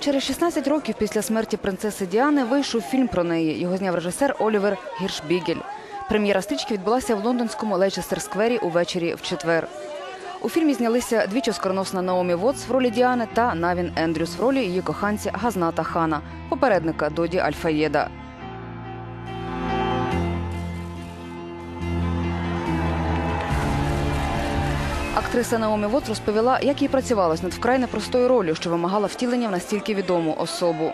Через 16 років після смерті принцеси Діани вийшов фільм про неї. Його зняв режисер Олівер Гіршбігель. Прем'єра стрічки відбулася в лондонському Лейчестер сквері увечері в четвер. У фільмі знялися двічі скороносна Наомі Вотс в ролі Діани та Навін Ендрюс в ролі її коханця Газната Хана, попередника Доді Альфаєда. Актриса Наомі Вотс розповіла, як їй працювалось над вкрай непростою ролью, що вимагала втілення в настільки відому особу.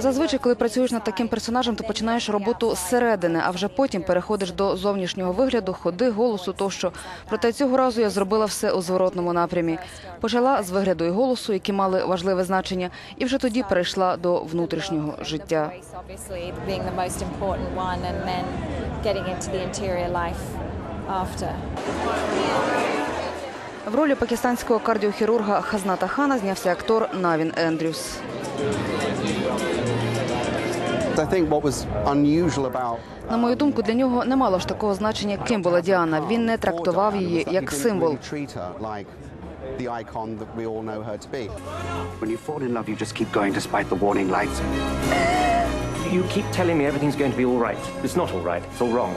Зазвичай, коли працюєш над таким персонажем, то починаєш роботу зсередини, а вже потім переходиш до зовнішнього вигляду, ходи, голосу тощо. Проте цього разу я зробила все у зворотному напрямі. Почала з вигляду і голосу, які мали важливе значення, і вже тоді перейшла до внутрішнього життя. Getting into the interior life after. В ролі пакистанського кардіохірурга Хазната Хана знявся актор Навін Ендрюс. I think what was unusual about На мою думку, для нього не мало ж такого значення, ким була Діана. Він не трактував її як символ. When you fall in love, you just keep going despite the warning lights. You keep telling me everything's going to be all right. It's not all right. It's all wrong.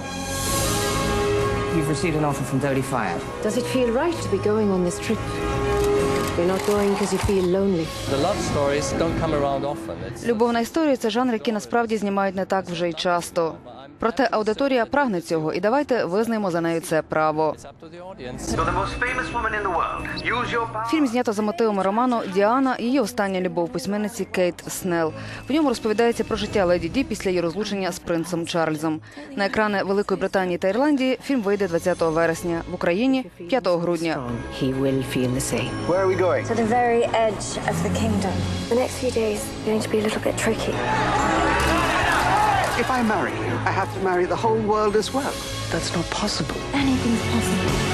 You've received an offer from Dodie Fire. Does it feel right to be going on this trip? You're not going because you feel lonely. The love stories don't come around often. It's Любовна історія це жанр, який насправді знімають не так вже й часто. Проте аудиторія прагне цього, і давайте визнаємо за нею це право. Фільм знято за мотивами роману Діана, її остання любов письменниці Кейт Снелл. В ньому розповідається про життя леді Ді після її розлучення з принцем Чарльзом. На екрани Великої Британії та Ірландії фільм вийде 20 вересня, в Україні 5 грудня. To very edge of kingdom. The next few days are going to be a little bit tricky. If I marry you, I have to marry the whole world as well. That's not possible. Anything's possible.